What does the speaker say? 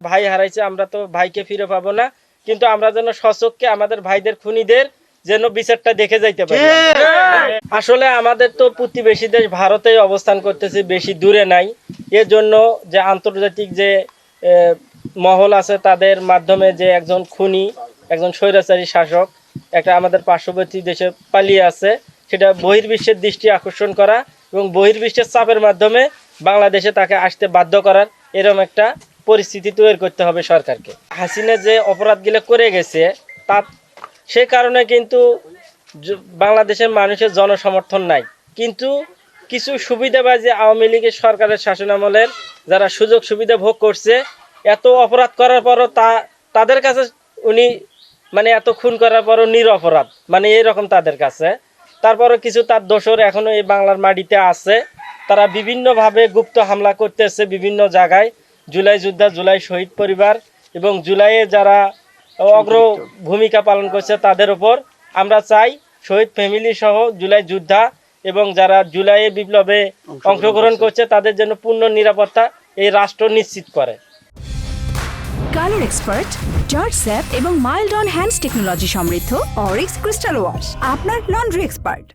ভাই হারাইছে আমরা তো ভাইকে ফিরে পাবো না। কিন্তু আমরা যেন সচককে আমাদের ভাইদের খুনিদের যেন বিচারটা দেখে যাইতে পারি। আসলে আমাদের তো প্রতিবেশী দেশ ভারতে অবস্থান করতেছে বেশি দূরে নাই। এর জন্য যে আন্তর্জাতিক যে মহল আছে তাদের মাধ্যমে যে একজন খুনি একজন স্বৈরাচারী শাসক একটা আমাদের পার্শ্ববর্তী দেশে পালিয়ে আছে সেটা বহির্বিশ্বের দৃষ্টি আকর্ষণ করা এবং বহির্বিশ্বের চাপের মাধ্যমে বাংলাদেশে তাকে আসতে বাধ্য করার এরকম একটা পরিস্থিতি তৈরি করতে হবে সরকারকে। হাসিনা যে অপরাধগুলো করে গেছে তা সে কারণে কিন্তু বাংলাদেশের মানুষের জনসমর্থন নাই। কিন্তু কিছু সুবিধাবাজী আওয়ামী লীগের সরকারের শাসনামলের যারা সুযোগ সুবিধা ভোগ করছে, এত অপরাধ করার পরও তা, তাদের কাছে উনি মানে এত খুন করার পরও নিরপরাধ মানে এরকম তাদের কাছে। তারপরও কিছু তার দোষর এখনও এই বাংলার মাটিতে আছে। তারা বিভিন্নভাবে গুপ্ত হামলা করতেছে বিভিন্ন জায়গায়। জুলাই যোদ্ধা জুলাই শহীদ পরিবার এবং জুলাইয়ে যারা অগ্র ভূমিকা পালন করছে তাদের উপর আমরা চাই শহীদ ফ্যামিলি সহ জুলাই যোদ্ধা এবং যারা জুলাইয়ে বিপ্লবে অংশগ্রহণ করছে। তাদের জন্য পূর্ণ নিরাপত্তা এই রাষ্ট্র নিশ্চিত করে। কালার এক্সপার্ট জর্জ স্যাপ এবং মাইল্ড অন হ্যান্ডস টেকনোলজি সমৃদ্ধ অরিক্স ক্রিস্টাল ওয়াশ আপনার লন্ড্রি এক্সপার্ট।